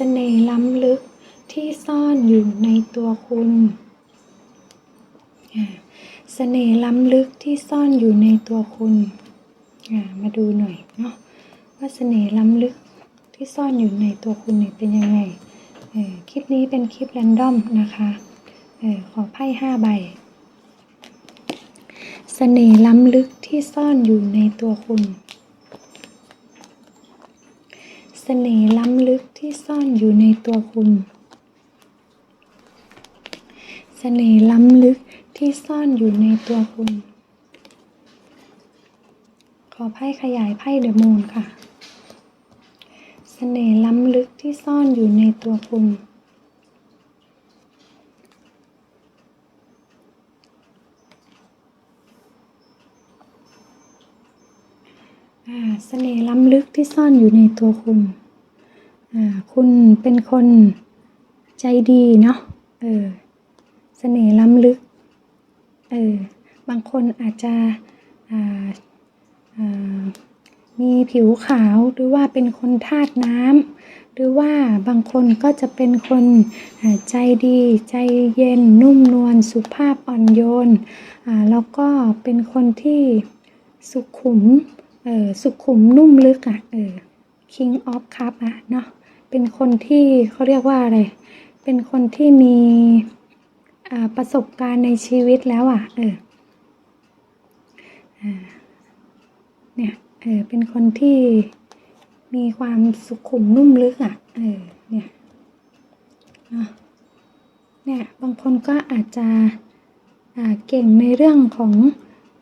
เสน่ห์ล้ำลึกที่ซ่อนอยู่ในตัวคุณอ่าเสน่ห์ล้ำลึกที่ซ่อนอยู่ในตัวคุณอ่ามาดูหน่อยเนาะว่าเสน่ห์ล้ำลึกที่ซ่อนอยู่ในตัวคุณเนี่ยเป็นยังไงเออคลิปนี้เป็นคลิปแรนดอมนะคะเออขอไพ่ห้าใบเสน่ห์ล้ำลึกที่ซ่อนอยู่ในตัวคุณ เสน่ห์ล้ำลึกที่ซ่อนอยู่ในตัวคุณ เสน่ห์ล้ำลึกที่ซ่อนอยู่ในตัวคุณ ขอไพ่ขยายไพ่เดอะมูนค่ะ เสน่ห์ล้ำลึกที่ซ่อนอยู่ในตัวคุณ เสน่ห์ล้ำลึกที่ซ่อนอยู่ในตัวคุณ คุณเป็นคนใจดีเนาะ เออ เสน่ห์ล้ำลึก เออ บางคนอาจจะมีผิวขาวหรือว่าเป็นคนธาตุน้ำหรือว่าบางคนก็จะเป็นคนใจดี ใจเย็นนุ่มนวลสุภาพอ่อนโยนแล้วก็เป็นคนที่สุขุม ออสุขุมนุ่มลึกอะ่ะเออ King of Cup อะเนาะเป็นคนที่เขาเรียกว่าอะไร เป็นคนที่มีประสบการณ์ในชีวิตแล้วอะ่ะเออเนี่ยเออเป็นคนที่มีความสุขุมนุ่มลึกอะ่ะเออเนี่ยเนาะเนี่ยบางคนก็อาจจะเก่งในเรื่องของ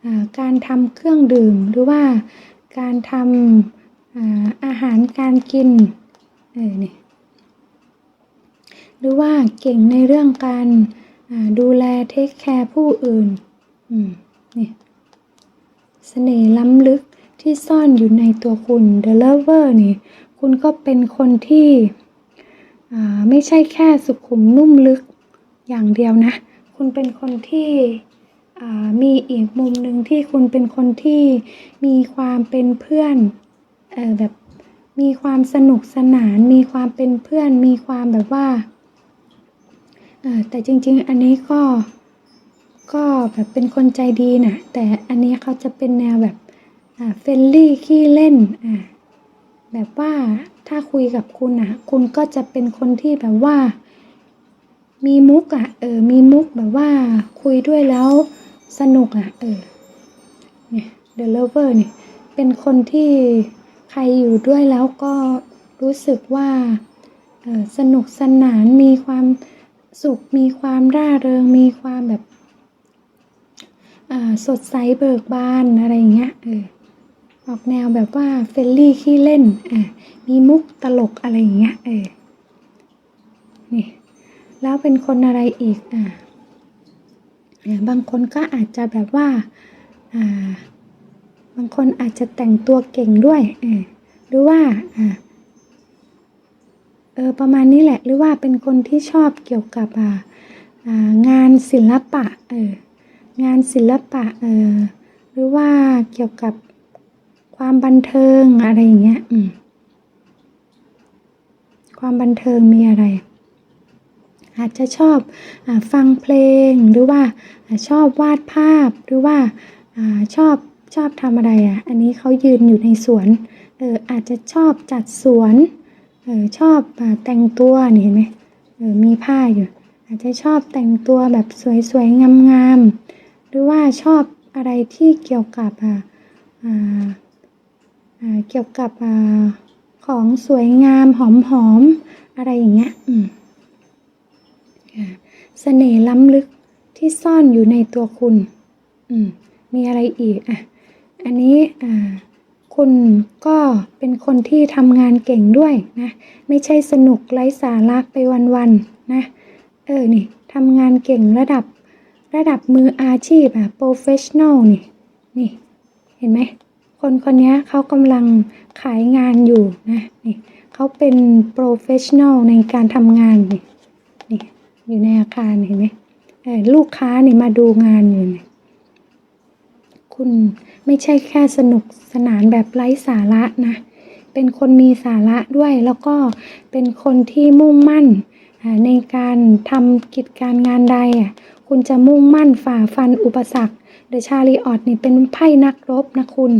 อการทำเครื่องดื่มหรือว่า การทำอาอาหารการกินเออเนี่ยหรือว่าเก่งในเรื่องการาดูแลเทคแคร์ผู้อื่นอืมนี่เสน่ห์ล้ำลึกที่ซ่อนอยู่ในตัวคุณ The Lover นี่ คุณก็เป็นคนที่ไม่ใช่แค่สุขุมนุ่มลึกอย่างเดียวนะ คุณเป็นคนที่ มีอีกมุมหนึ่งที่คุณเป็นคนที่มีความเป็นเพื่อนเออแบบมีความสนุกสนาน มีความเป็นเพื่อน มีความแบบว่าเออแต่จริง ๆ อันนี้ก็ก็แบบเป็นคนใจดีนะแต่อันนี้เขาจะเป็นแนวแบบอ่าเฟรนลี่ขี้เล่นอ่าแบบว่าถ้าคุยกับคุณอะคุณก็จะเป็นคนที่แบบว่า มีมุกอะเออมีมุกแบบว่าคุยด้วยแล้ว สนุกอะ เออ เนี่ย The Lover เนี่ย เป็นคนที่ใครอยู่ด้วยแล้วก็รู้สึกว่าออสนุกสนานมีความสุข มีความร่าเริง มีความแบบสดใสเบิกบานอะไรอย่างเงี้ยเออออกแนวแบบว่าเฟรนลี่ขี้เล่นอ่ามีมุกตลกอะไรอย่างเงี้ยเออนี่แล้วเป็นคนอะไรอีกอ่าอ่า บางคนก็อาจจะแบบว่าบางคนอาจจะแต่งตัวเก่งด้วยหรือว่าเออประมาณนี้แหละหรือว่าเป็นคนที่ชอบเกี่ยวกับงานศิลปะเอองานศิลปะเออหรือว่าเกี่ยวกับความบันเทิงอะไรอย่างเงี้ยอืมความบันเทิงมีอะไร อาจจะชอบอฟังเพลงหรือว่าชอบวาดภาพหรือว่าอชอบชอบทำอะไรอะ อันนี้เขายืนอยู่ในสวนเอออาจจะชอบจัดสวนเออชอบอแต่งตัวนี่เห็นไหมเออมีผ้าอยู่อาจจะชอบแต่งตัวแบบสวยๆงามๆหรือว่าชอบอะไรที่เกี่ยวกับอ่าอ่าเกี่ยวกับอ่าของสวยงามหอมๆอะไรอย่างเงี้ยอืม เสน่ห์ล้ำลึกที่ซ่อนอยู่ในตัวคุณ อืม มีอะไรอีกอะ อันนี้อ่าคุณก็เป็นคนที่ทำงานเก่งด้วยนะ ไม่ใช่สนุกไร้สาระไปวันๆนะ เออ นี่ทำงานเก่งระดับระดับมืออาชีพอะโปรเฟชชั่นอลนี่ นี่ เห็นไหม คนคนนี้เขากำลังขายงานอยู่นะ นี่เขาเป็นโปรเฟชชั่นอลในการทำงานนี่นี่ อยู่ในอาคารเห็นไหมลูกค้านี่มาดูงานอยู่เนี่ยคุณไม่ใช่แค่สนุกสนานแบบไร้สาระนะ เป็นคนมีสาระด้วยแล้วก็เป็นคนที่มุ่งมั่นในการทำกิจการงานใดอะคุณจะมุ่งมั่นฝ่าฟันอุปสรรคเดชาลีออตนี่เป็นไพ่นักรบนะคุณ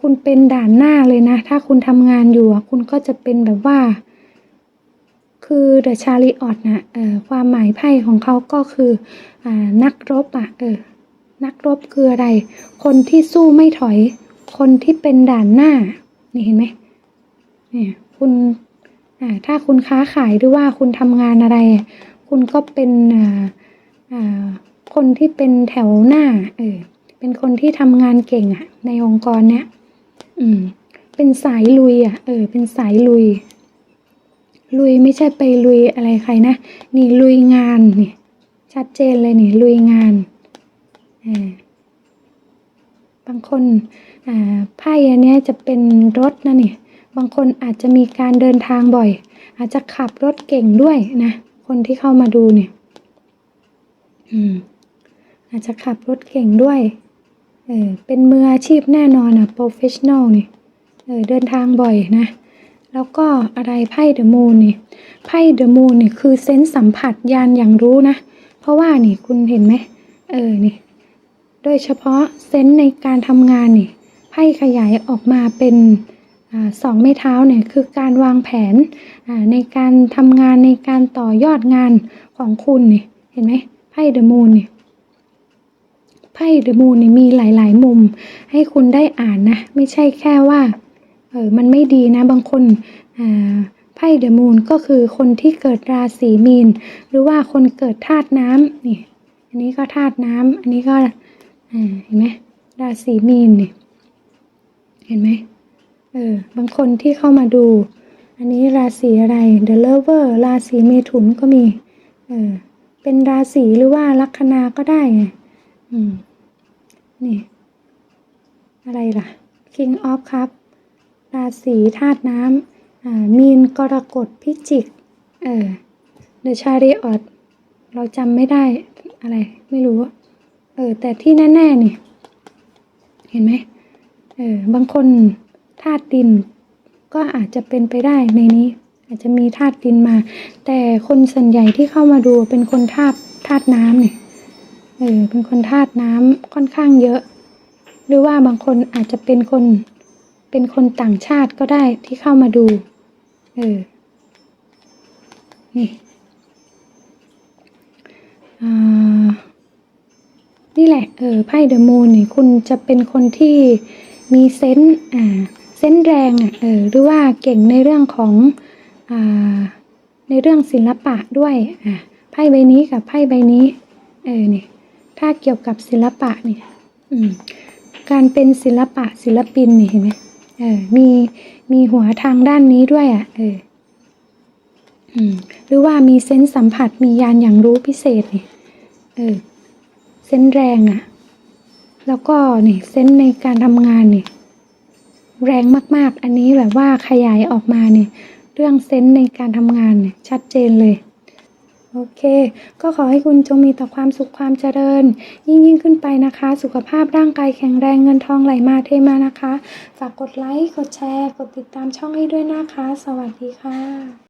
คุณเป็นด่านหน้าเลยนะ ถ้าคุณทำงานอยู่คุณก็จะเป็นแบบว่า คือเดอะชาลีออตนะเอ่อความหมายไพ่ของเขาก็คืออ่านักรบอะเออนักรบคืออะไร คนที่สู้ไม่ถอย คนที่เป็นด่านหน้า นี่เห็นไหมเนี่ยคุณอ่าถ้าคุณค้าขายหรือว่าคุณทำงานอะไร คุณก็เป็นอ่าอ่าคนที่เป็นแถวหน้าเออเป็นคนที่ทำงานเก่งอะ ในองค์กรเนี้ยอืมเป็นสายลุยอะเออเป็นสายลุย ลุยไม่ใช่ไปลุยอะไรใครนะ นี่ลุยงานนี่ชัดเจนเลยนี่ลุยงานอ่าบางคนอ่าไพ่อันนี้จะเป็นรถนะนี่ บางคนอาจจะมีการเดินทางบ่อย อาจจะขับรถเก่งด้วยนะ คนที่เข้ามาดูเนี่ยอืมอาจจะขับรถเก่งด้วย เออเป็นมืออาชีพแน่นอนอะ professional นี่ เออเดินทางบ่อยนะ แล้วก็อะไรไพ่เดอะมูนนี่ไพ่เดอะมูนนี่คือเซนส์สัมผัสยานอย่างรู้นะ เพราะว่านี่คุณเห็นไหมเออนี่โดยเฉพาะเซนส์ในการทำงานนี่ไพ่ขยายออกมาเป็นอสองไม้เท้าเนี่ยคือการวางแผนในการทำงานในการต่อยอดงานของคุณนี่เห็นไหมไพ่เดอะมูนนี่ไพ่เดอะมูนนี่มีหลาย ๆ มุมให้คุณได้อ่านนะ ไม่ใช่แค่ว่า ออมันไม่ดีนะบางคนไพ่เดอะมูนก็คือคนที่เกิดราศีมีน หรือว่าคนเกิดธาตุน้ำนี่อันนี้ก็ธาตุน้ำอันนี้ก็เห็นไหมราศีมีนนี่เห็นไหมเออบางคนที่เข้ามาดู อันนี้ราศีอะไร The Lover ราศีเมถุนก็มีเออเป็นราศีหรือว่าลัคนาก็ได้ไงอืมนี่ อะไรล่ะ King of Cup ร ราศีธาตุน้ำอ่ามีนกรกฎพิจิกเออ The Chariot เราจำไม่ได้อะไรไม่รู้ เออแต่ที่แน่ๆนี่ เห็นไหมเออบางคนธาตุดิน ก็อาจจะเป็นไปได้ในนี้ อาจจะมีธาตุดินมา แต่คนส่วนใหญ่ที่เข้ามาดูเป็นคนธาตุธาตุน้ำเนี่ยเออเป็นคนธาตุน้ำค่อนข้างเยอะ หรือว่าบางคนอาจจะเป็นคน เป็นคนต่างชาติก็ได้ที่เข้ามาดู เออ นี่อ่านี่แหละ เออ ไพ่เดอะมูนนี่คุณจะเป็นคนที่มีเซนส์อ่า เซนส์แรงอะ เออ หรือว่าเก่งในเรื่องของ อ่า ในเรื่องศิลปะด้วย อ่าไพ่ใบนี้กับไพ่ใบนี้ เออนี่ถ้าเกี่ยวกับศิลปะนี่อืม การเป็นศิลปะศิลปินนี่เห็นไหม เออมีมีหัวทางด้านนี้ด้วยอะเออหรือว่ามีเซนส์สัมผัสมียานอย่างรู้พิเศษนี่เออเซนส์แรงอะ แล้วก็นี่เซนส์ในการทำงานนี่แรงมาก ๆ อันนี้แบบว่าขยายออกมาเนี่ย เรื่องเซนส์ในการทำงานเนี่ยชัดเจนเลย โอเค ก็ขอให้คุณจงมีแต่ความสุขความเจริญ ยิ่งยิ่งขึ้นไปนะคะ สุขภาพร่างกายแข็งแรงเงินทองไหลมาเทมานะคะ ฝากกดไลค์ กดแชร์ กดติดตามช่องให้ด้วยนะคะ สวัสดีค่ะ